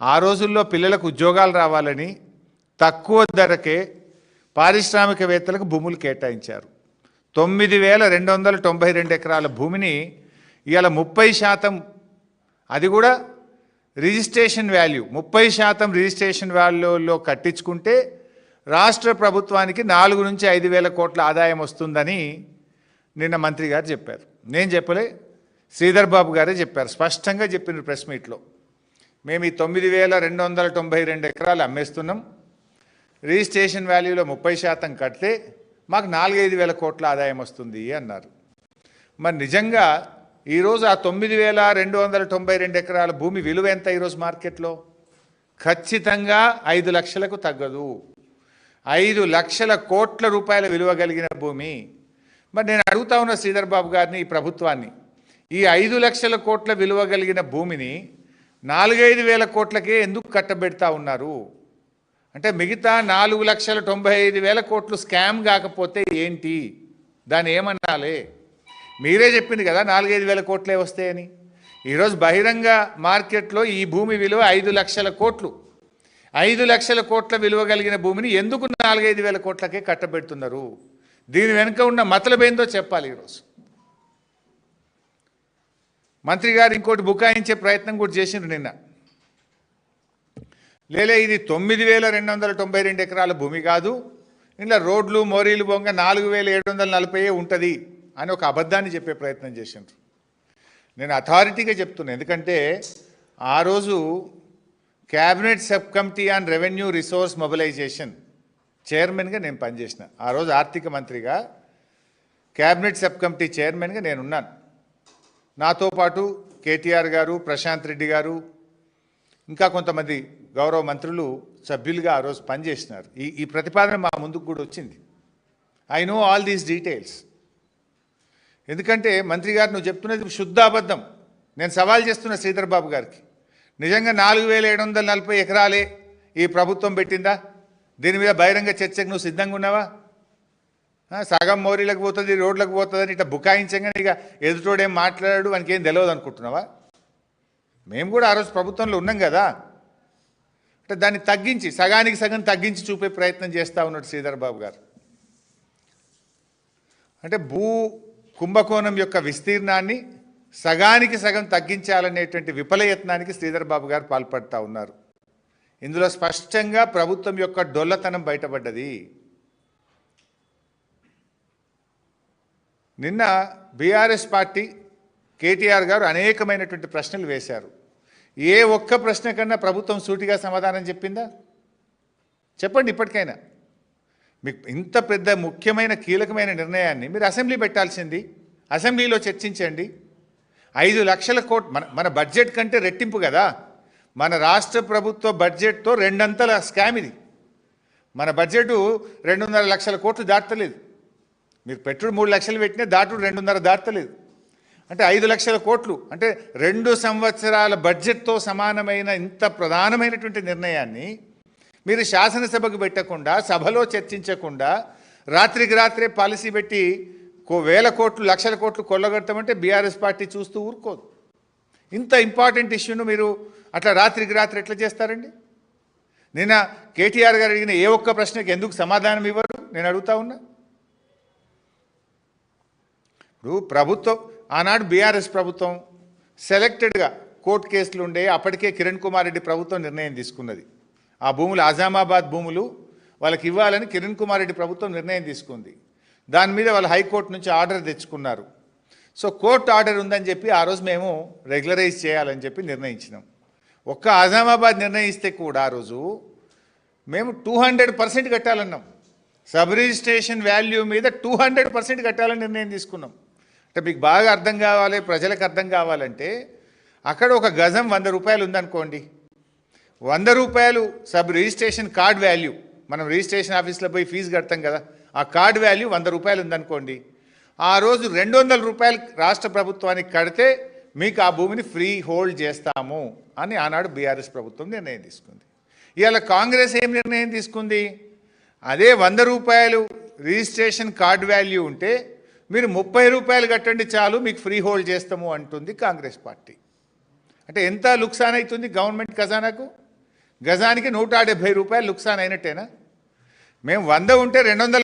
ఆ రోజుల్లో పిల్లలకు ఉద్యోగాలు రావాలని తక్కువ ధరకే పారిశ్రామికవేత్తలకు భూములు కేటాయించారు. తొమ్మిది వేల రెండు వందల తొంభై రెండు ఎకరాల భూమిని ఇవాళ ముప్పై శాతం అది కూడా రిజిస్ట్రేషన్ వాల్యూ ముప్పై శాతం రిజిస్ట్రేషన్ వాల్యూలో కట్టించుకుంటే రాష్ట్ర ప్రభుత్వానికి నాలుగు నుంచి ఐదు వేల కోట్ల ఆదాయం వస్తుందని నిన్న మంత్రి గారు చెప్పారు. నేను చెప్పలే శ్రీధర్ బాబు గారే చెప్పారు. స్పష్టంగా చెప్పిన ప్రెస్ మీట్లో. మేము ఈ తొమ్మిది వేల రెండు వందల తొంభై రెండు ఎకరాలు అమ్మేస్తున్నాం. రిజిస్ట్రేషన్ వాల్యూలో ముప్పై శాతం కడితే మాకు నాలుగైదు వేల కోట్ల ఆదాయం వస్తుంది అన్నారు. మరి నిజంగా ఈరోజు ఆ తొమ్మిది వేల రెండు వందల తొంభై రెండు ఎకరాల భూమి విలువ ఎంత ఈరోజు మార్కెట్లో? ఖచ్చితంగా ఐదు లక్షలకు తగ్గదు. ఐదు లక్షల కోట్ల రూపాయల విలువ కలిగిన భూమి. మరి నేను అడుగుతా ఉన్న శ్రీధర్ బాబు గారిని ఈ ప్రభుత్వాన్ని ఈ ఐదు లక్షల కోట్ల విలువ కలిగిన భూమిని నాలుగైదు వేల కోట్లకే ఎందుకు కట్టబెడతా ఉన్నారు? అంటే మిగతా నాలుగు లక్షల తొంభై ఐదు వేల కోట్లు స్కామ్ కాకపోతే ఏంటి? దాన్ని ఏమన్నాలే? మీరే చెప్పింది కదా నాలుగైదు వేల కోట్లే వస్తాయని. ఈరోజు బహిరంగ మార్కెట్లో ఈ భూమి విలువ ఐదు లక్షల కోట్లు. ఐదు లక్షల కోట్ల విలువ కలిగిన భూమిని ఎందుకు నాలుగైదు వేల కోట్లకే కట్టబెడుతున్నారు? దీని వెనుక ఉన్న మతలబేందో చెప్పాలి ఈరోజు. మంత్రి గారు ఇంకోటి బుకాయించే ప్రయత్నం కూడా చేసిండ్రు నిన్న. లేలే ఇది తొమ్మిది వేల రెండు వందల తొంభై రెండు ఎకరాల భూమి కాదు. ఇంట్లో రోడ్లు మోరీలు బొంగ నాలుగు వేల ఏడు వందల నలభై ఉంటుంది అని ఒక అబద్ధాన్ని చెప్పే ప్రయత్నం చేసిండ్రు. నేను అథారిటీగా చెప్తున్నాను ఎందుకంటే ఆ రోజు cabinet sub committee on revenue resource mobilization చైర్మన్గా నేను పనిచేసిన. ఆ రోజు ఆర్థిక మంత్రిగా క్యాబినెట్ సబ్ కమిటీ చైర్మన్గా నేనున్నాను. నాతో పాటు కేటీఆర్ గారు ప్రశాంత్ రెడ్డి గారు ఇంకా కొంతమంది గౌరవ మంత్రులు సభ్యులుగా ఆ రోజు పనిచేసినారు. ఈ ఈ ప్రతిపాదన మా ముందుకు కూడా వచ్చింది. I know all these details. ఎందుకంటే మంత్రి గారు నువ్వు చెప్తున్నది శుద్ధ అబద్ధం. నేను సవాల్ చేస్తున్న శ్రీధర్ బాబు గారికి. నిజంగా నాలుగు వేల ఏడు వందల నలభై ఎకరాలే ఈ ప్రభుత్వం పెట్టిందా? దీని మీద బహిరంగ చర్చకు నువ్వు సిద్ధంగా ఉన్నావా? సగం మోరీలకు పోతుంది రోడ్లకు పోతుంది ఇట్లా బుకాయించగానే ఇక ఎదుటోడేం మాట్లాడాడు వానికి ఏం తెలియదు అనుకుంటున్నావా? మేము కూడా ఆ రోజు ప్రభుత్వంలో ఉన్నాం కదా. అంటే దాన్ని తగ్గించి సగానికి సగం తగ్గించి చూపే ప్రయత్నం చేస్తూ ఉన్నాడు శ్రీధర్ బాబు గారు. అంటే భూ కుంభకోణం యొక్క విస్తీర్ణాన్ని సగానికి సగం తగ్గించాలనేటువంటి విఫలయత్నానికి శ్రీధర్ బాబు గారు పాల్పడతా ఉన్నారు. ఇందులో స్పష్టంగా ప్రభుత్వం యొక్క డొల్లతనం బయటపడ్డది. నిన్న బీఆర్ఎస్ పార్టీ కేటీఆర్ గారు అనేకమైనటువంటి ప్రశ్నలు వేశారు. ఏ ఒక్క ప్రశ్న కన్నా ప్రభుత్వం సూటిగా సమాధానం చెప్పిందా? చెప్పండి ఇప్పటికైనా. మీకు ఇంత పెద్ద ముఖ్యమైన కీలకమైన నిర్ణయాన్ని మీరు అసెంబ్లీ పెట్టాల్సింది అసెంబ్లీలో చర్చించండి. ఐదు లక్షల కోట్ మన మన బడ్జెట్ కంటే రెట్టింపు కదా. మన రాష్ట్ర ప్రభుత్వ బడ్జెట్తో రెండంతల స్కామ్ ఇది. మన బడ్జెట్ రెండున్నర లక్షల కోట్లు దాటలేదు. మీరు పెట్టుడు మూడు లక్షలు పెట్టినా దాటుడు రెండున్నర దాటలేదు. అంటే ఐదు లక్షల కోట్లు. అంటే రెండు సంవత్సరాల బడ్జెట్తో సమానమైన ఇంత ప్రధానమైనటువంటి నిర్ణయాన్ని మీరు శాసనసభకు పెట్టకుండా సభలో చర్చించకుండా రాత్రికి రాత్రే పాలసీ పెట్టి కో వేల కోట్లు లక్షల కోట్లు కొల్లగొడతామంటే బీఆర్ఎస్ పార్టీ చూస్తూ ఊరుకోదు. ఇంత ఇంపార్టెంట్ ఇష్యూను మీరు అట్లా రాత్రికి రాత్రి ఎట్లా చేస్తారండి? నిన్న కేటీఆర్ గారు అడిగిన ఏ ఒక్క ప్రశ్నకి ఎందుకు సమాధానం ఇవ్వరు? నేను అడుగుతా ఉన్నా. ఇప్పుడు ప్రభుత్వం ఆనాడు బీఆర్ఎస్ ప్రభుత్వం సెలెక్టెడ్గా కోర్టు కేసులు ఉండే అప్పటికే కిరణ్ కుమార్ రెడ్డి ప్రభుత్వం నిర్ణయం తీసుకున్నది. ఆ భూములు ఆజామాబాద్ భూములు వాళ్ళకి ఇవ్వాలని కిరణ్ కుమార్ రెడ్డి ప్రభుత్వం నిర్ణయం తీసుకుంది. దాని మీద వాళ్ళు హైకోర్టు నుంచి ఆర్డర్ తెచ్చుకున్నారు. సో కోర్టు ఆర్డర్ ఉందని చెప్పి ఆ రోజు మేము రెగ్యులరైజ్ చేయాలని చెప్పి నిర్ణయించినాం. ఒక్క ఆజామాబాద్ నిర్ణయిస్తే కూడా ఆ రోజు మేము టూ హండ్రెడ్ పర్సెంట్ కట్టాలన్నాం. సబ్ రిజిస్ట్రేషన్ వాల్యూ మీద టూ హండ్రెడ్ పర్సెంట్ కట్టాలని నిర్ణయం తీసుకున్నాం. అంటే మీకు బాగా అర్థం కావాలి ప్రజలకు అర్థం కావాలంటే అక్కడ ఒక గజం వంద రూపాయలు ఉందనుకోండి. వంద రూపాయలు సబ్ రిజిస్ట్రేషన్ కార్డ్ వాల్యూ. మనం రిజిస్ట్రేషన్ ఆఫీస్లో పోయి ఫీజు కడతాం కదా ఆ కార్డ్ వాల్యూ వంద రూపాయలు ఉందనుకోండి. ఆ రోజు రెండు వందల రూపాయలు రాష్ట్ర ప్రభుత్వానికి కడితే మీకు ఆ భూమిని ఫ్రీ హోల్డ్ చేస్తాము అని ఆనాడు బీఆర్ఎస్ ప్రభుత్వం నిర్ణయం తీసుకుంది. ఇవాళ కాంగ్రెస్ ఏం నిర్ణయం తీసుకుంది? అదే వంద రూపాయలు రిజిస్ట్రేషన్ కార్డ్ వాల్యూ ఉంటే మీరు ముప్పై రూపాయలు కట్టండి చాలు మీకు ఫ్రీ హోల్డ్ చేస్తాము అంటుంది కాంగ్రెస్ పార్టీ. అంటే ఎంత లుక్సాన్ అవుతుంది గవర్నమెంట్ ఖజానాకు? గజానికి నూట రూపాయలు లుక్సాన్ అయినట్టేనా? మేము వంద ఉంటే రెండు వందల